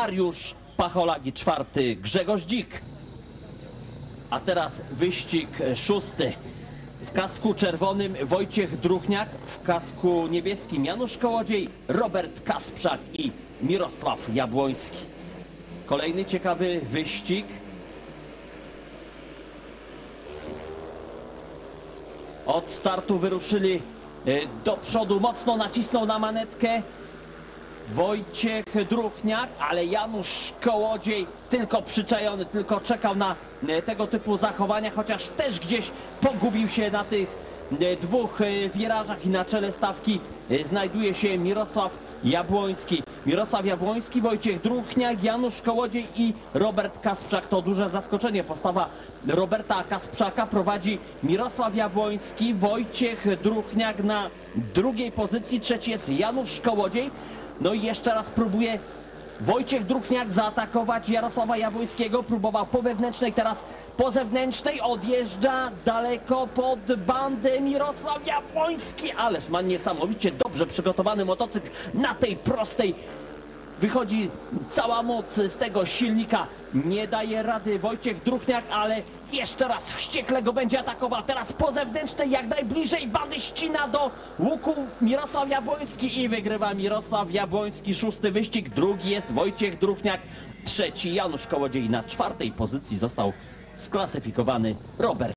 Mariusz Pacholak i czwarty Grzegorz Dzik. A teraz wyścig szósty. W kasku czerwonym Wojciech Druchniak, w kasku niebieskim Janusz Kołodziej, Robert Kasprzak i Mirosław Jabłoński. Kolejny ciekawy wyścig. Od startu wyruszyli e, do przodu, mocno nacisnął na manetkę. Wojciech Druchniak, ale Janusz Kołodziej tylko przyczajony, tylko czekał na e, tego typu zachowania, chociaż też gdzieś pogubił się na tych dwóch e, wirażach i na czele stawki e, znajduje się Mirosław Jabłoński. Mirosław Jabłoński, Wojciech Druchniak, Janusz Kołodziej i Robert Kasprzak. To duże zaskoczenie. Postawa Roberta Kasprzaka prowadzi Mirosław Jabłoński, Wojciech Druchniak na drugiej pozycji, trzeci jest Janusz Kołodziej. No i jeszcze raz próbuje Wojciech Druchniak zaatakować Jarosława Jabłońskiego. Próbował po wewnętrznej, teraz po zewnętrznej. Odjeżdża daleko pod bandę Mirosław Jabłoński. Ależ ma niesamowicie dobrze przygotowany motocykl na tej prostej. Wychodzi cała moc z tego silnika. Nie daje rady Wojciech Druchniak, ale jeszcze raz wściekle go będzie atakował. Teraz po zewnętrznej, jak najbliżej bandy ścina do łuku Mirosław Jabłoński i wygrywa Mirosław Jabłoński. Szósty wyścig, drugi jest Wojciech Druchniak, trzeci Janusz Kołodziej. Na czwartej pozycji został sklasyfikowany Robert